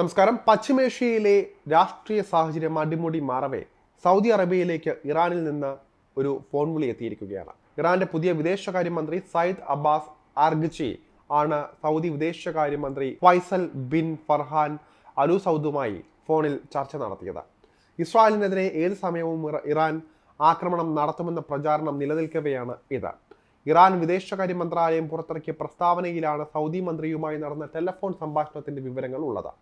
നമസ്കാരം. പശ്ചിമേഷ്യയിലെ രാഷ്ട്രീയ സാഹചര്യം അടിമുടി മാറവേ. സൗദി അറേബ്യയിലേക്ക് ഇറാനിൽ നിന്ന് ഒരു ഫോൺ വിളി എത്തിയിരിക്കുകയാണ്. ഇറാന്റെ പുതിയ വിദേശകാര്യമന്ത്രി സയ്യിദ് അബ്ബാസ് ആർഗച്ചി ആണ് സൗദി വിദേശകാര്യമന്ത്രി ഫൈസൽ ബിൻ ഫർഹാൻ അലു സൗദുമായി ഫോണിൽ ചർച്ച നടത്തിയത്. ഇസ്രായേലിനെതിരെ ഏത് സമയവും ഇറാൻ ആക്രമണം നടത്തുമെന്ന പ്രചാരണം നിലനിൽക്കവെയാണ് ഇത്. ഇറാൻ വിദേശകാര്യ മന്ത്രാലയം പുറത്തിറക്കിയ പ്രസ്താവനയിലാണ് സൗദി മന്ത്രിയുമായി നടന്ന ടെലഫോൺ സംഭാഷണത്തിന്റെ വിവരങ്ങൾ ഉള്ളത്.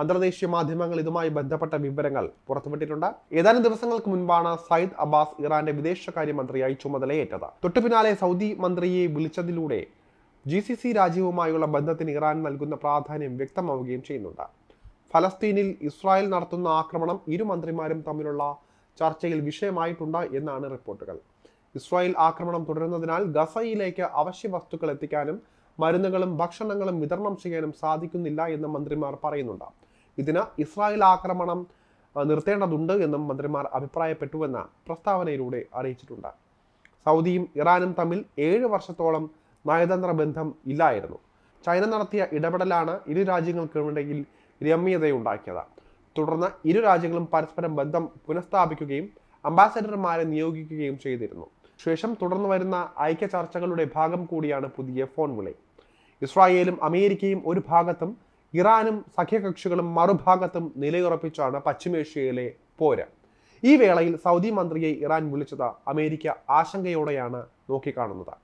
അന്തർദേശീയ മാധ്യമങ്ങൾ ഇതുമായി ബന്ധപ്പെട്ട വിവരങ്ങൾ പുറത്തുവിട്ടിട്ടുണ്ട്. ഏതാനും ദിവസങ്ങൾക്ക് മുൻപാണ് സയ്യിദ് അബ്ബാസ് ഇറാന്റെ വിദേശകാര്യമന്ത്രിയായി ചുമതലയേറ്റത്. തൊട്ടു പിന്നാലെ സൗദി മന്ത്രിയെ വിളിച്ചതിലൂടെ ജി സി സി രാജ്യവുമായുള്ള ബന്ധത്തിന് ഇറാൻ നൽകുന്ന പ്രാധാന്യം വ്യക്തമാവുകയും ചെയ്യുന്നുണ്ട്. ഫലസ്തീനിൽ ഇസ്രായേൽ നടത്തുന്ന ആക്രമണം ഇരു മന്ത്രിമാരും തമ്മിലുള്ള ചർച്ചയിൽ വിഷയമായിട്ടുണ്ട് എന്നാണ് റിപ്പോർട്ടുകൾ. ഇസ്രായേൽ ആക്രമണം തുടരുന്നതിനാൽ ഗസയിലേക്ക് അവശ്യ വസ്തുക്കൾ എത്തിക്കാനും മരുന്നുകളും ഭക്ഷണങ്ങളും വിതരണം ചെയ്യാനും സാധിക്കുന്നില്ല എന്ന് മന്ത്രിമാർ പറയുന്നുണ്ട്. ഇതിന് ഇസ്രായേൽ ആക്രമണം നിർത്തേണ്ടതുണ്ട് എന്നും മന്ത്രിമാർ അഭിപ്രായപ്പെട്ടുവെന്ന് പ്രസ്താവനയിലൂടെ അറിയിച്ചിട്ടുണ്ട്. സൗദിയും ഇറാനും തമ്മിൽ ഏഴ് വർഷത്തോളം നയതന്ത്ര ബന്ധം ഇല്ലായിരുന്നു. ചൈന നടത്തിയ ഇടപെടലാണ് ഇരു രാജ്യങ്ങൾക്കിടയിൽ രമ്യതയുണ്ടാക്കിയത്. തുടർന്ന് ഇരു രാജ്യങ്ങളും പരസ്പരം ബന്ധം പുനഃസ്ഥാപിക്കുകയും അംബാസഡർമാരെ നിയോഗിക്കുകയും ചെയ്തിരുന്നു. ശേഷം തുടർന്ന് വരുന്ന ഐക്യ ചർച്ചകളുടെ ഭാഗം കൂടിയാണ് പുതിയ ഫോൺ വിളി. ഇസ്രായേലും അമേരിക്കയും ഒരു ഭാഗത്തും ഇറാനും സഖ്യകക്ഷികളും മറുഭാഗത്തും നിലയുറപ്പിച്ചാണ് പശ്ചിമേഷ്യയിലെ പോര്. ഈ വേളയിൽ സൗദി മന്ത്രിയെ ഇറാൻ വിളിച്ചത് അമേരിക്ക ആശങ്കയോടെയാണ് നോക്കിക്കാണുന്നത്.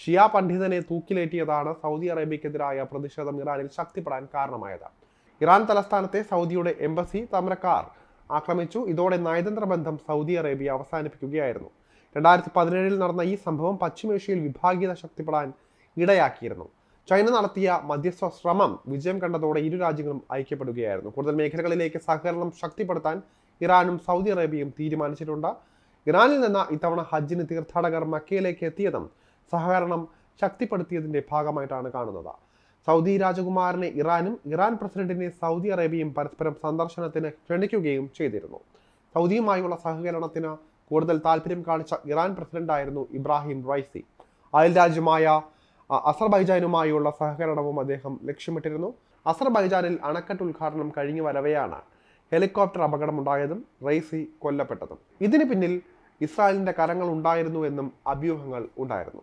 ഷിയ പണ്ഡിതനെ തൂക്കിലേറ്റിയതാണ് സൗദി അറേബ്യക്കെതിരായ പ്രതിഷേധം ഇറാനിൽ ശക്തിപ്പെടാൻ കാരണമായത്. ഇറാൻ തലസ്ഥാനത്തെ സൗദിയുടെ എംബസി തമരക്കാർ ആക്രമിച്ചു. ഇതോടെ നയതന്ത്ര ബന്ധം സൗദി അറേബ്യ അവസാനിപ്പിക്കുകയായിരുന്നു. രണ്ടായിരത്തി പതിനേഴിൽ നടന്ന ഈ സംഭവം പശ്ചിമേഷ്യയിൽ വിഭാഗീയത ശക്തിപ്പെടാൻ ഇടയാക്കിയിരുന്നു. ചൈന നടത്തിയ മധ്യസ്ഥ ശ്രമം വിജയം കണ്ടതോടെ ഇരു രാജ്യങ്ങളും ഐക്യപ്പെടുകയായിരുന്നു. കൂടുതൽ മേഖലകളിലേക്ക് സഹകരണം ശക്തിപ്പെടുത്താൻ ഇറാനും സൗദി അറേബ്യയും തീരുമാനിച്ചിട്ടുണ്ട്. ഇറാനിൽ നിന്ന് ഇത്തവണ ഹജ്ജിന് തീർത്ഥാടകർ മക്കയിലേക്ക് എത്തിയതും സഹകരണം ശക്തിപ്പെടുത്തിയതിന്റെ ഭാഗമായിട്ടാണ് കാണുന്നത്. സൗദി രാജകുമാരനെ ഇറാനും ഇറാൻ പ്രസിഡന്റിനെ സൗദി അറേബ്യയും പരസ്പരം സന്ദർശനത്തിന് ക്ഷണിക്കുകയും ചെയ്തിരുന്നു. സൗദിയുമായുള്ള സഹകരണത്തിന് കൂടുതൽ താല്പര്യം കാണിച്ച ഇറാൻ പ്രസിഡന്റായിരുന്നു ഇബ്രാഹിം റൈസി. അയൽ രാജ്യമായ അസർബൈജാനുമായുള്ള സഹകരണവും അദ്ദേഹം ലക്ഷ്യമിട്ടിരുന്നു. അസർബൈജാനിൽ അണക്കെട്ട് ഉദ്ഘാടനം കഴിഞ്ഞു വരവെയാണ് ഹെലികോപ്റ്റർ അപകടമുണ്ടായതും റൈസി കൊല്ലപ്പെട്ടതും. ഇതിന് പിന്നിൽ ഇസ്രായേലിന്റെ കരങ്ങൾ ഉണ്ടായിരുന്നു എന്നും അഭ്യൂഹങ്ങൾ ഉണ്ടായിരുന്നു.